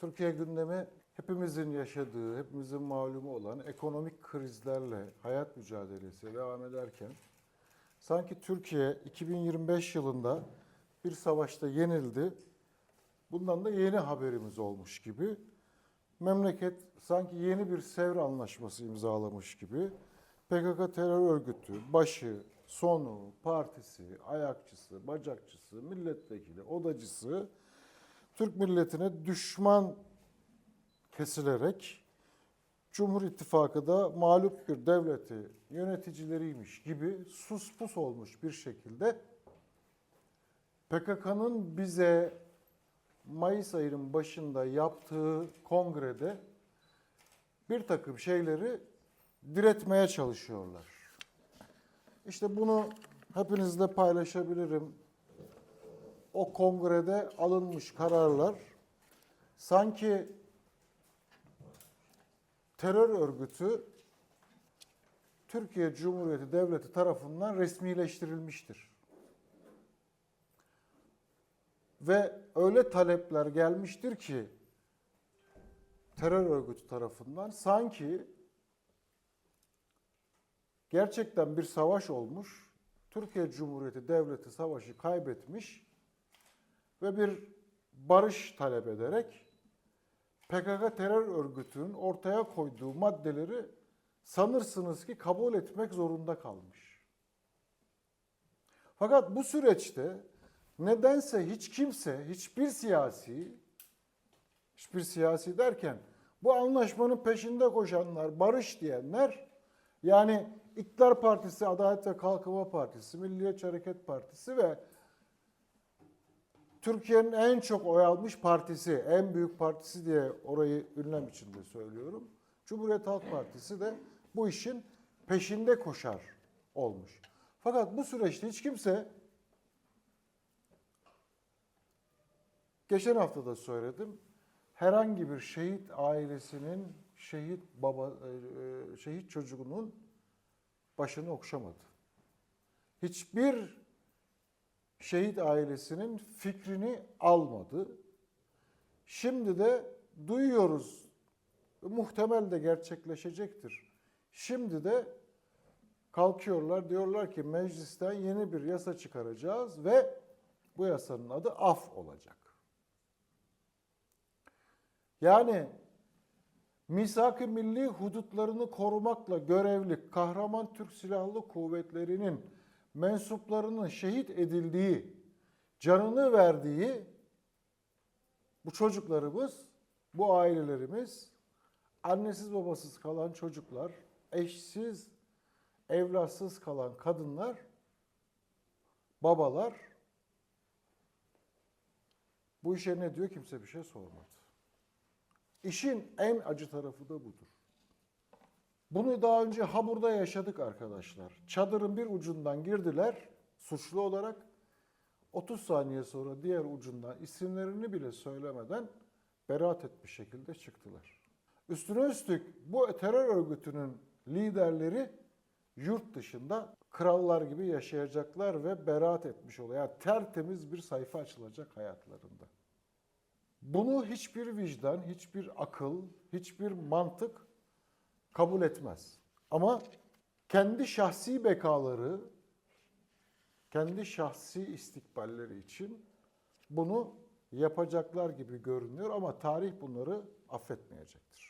Türkiye gündemi hepimizin yaşadığı, hepimizin malumu olan ekonomik krizlerle hayat mücadelesi devam ederken sanki Türkiye 2025 yılında bir savaşta yenildi. Bundan da yeni haberimiz olmuş gibi. Memleket sanki yeni bir Sevr Anlaşması imzalamış gibi PKK terör örgütü başı, sonu, partisi, ayakçısı, bacakçısı, milletvekili, odacısı Türk milletine düşman kesilerek Cumhur İttifakı da mağlup bir devleti yöneticileriymiş gibi sus pus olmuş bir şekilde PKK'nın bize Mayıs ayının başında yaptığı kongrede bir takım şeyleri diretmeye çalışıyorlar. İşte bunu hepinizle paylaşabilirim. O kongrede alınmış kararlar sanki terör örgütü Türkiye Cumhuriyeti Devleti tarafından resmileştirilmiştir. Ve öyle talepler gelmiştir ki terör örgütü tarafından sanki gerçekten bir savaş olmuş, Türkiye Cumhuriyeti Devleti savaşı kaybetmiş ve bir barış talep ederek PKK terör örgütünün ortaya koyduğu maddeleri sanırsınız ki kabul etmek zorunda kalmış. Fakat bu süreçte nedense hiç kimse, hiçbir siyasi, hiçbir siyasi derken bu anlaşmanın peşinde koşanlar, barış diyenler, yani İktidar Partisi, Adalet ve Kalkınma Partisi, Milliyetçi Hareket Partisi ve Türkiye'nin en çok oy almış partisi, en büyük partisi diye orayı ünlem içinde söylüyorum. Cumhuriyet Halk Partisi de bu işin peşinde koşar olmuş. Fakat bu süreçte hiç kimse geçen hafta da söyledim. Herhangi bir şehit ailesinin şehit baba e, şehit çocuğunun başını okşamadı. Hiçbir şehit ailesinin fikrini almadı. Şimdi de duyuyoruz, muhtemel de gerçekleşecektir. Şimdi de kalkıyorlar diyorlar ki meclisten yeni bir yasa çıkaracağız ve bu yasanın adı af olacak. Yani misak-ı milli hudutlarını korumakla görevli kahraman Türk Silahlı Kuvvetleri'nin mensuplarının şehit edildiği, canını verdiği bu çocuklarımız, bu ailelerimiz, annesiz babasız kalan çocuklar, eşsiz, evlatsız kalan kadınlar, babalar bu işe ne diyor kimse bir şey sormadı. İşin en acı tarafı da budur. Bunu daha önce Habur'da yaşadık arkadaşlar. Çadırın bir ucundan girdiler suçlu olarak. 30 saniye sonra diğer ucundan isimlerini bile söylemeden beraat etmiş şekilde çıktılar. Üstüne üstlük bu terör örgütünün liderleri yurt dışında krallar gibi yaşayacaklar ve beraat etmiş oluyor. Yani tertemiz bir sayfa açılacak hayatlarında. Bunu hiçbir vicdan, hiçbir akıl, hiçbir mantık kabul etmez. Ama kendi şahsi bekaları, kendi şahsi istikballeri için bunu yapacaklar gibi görünüyor ama tarih bunları affetmeyecektir.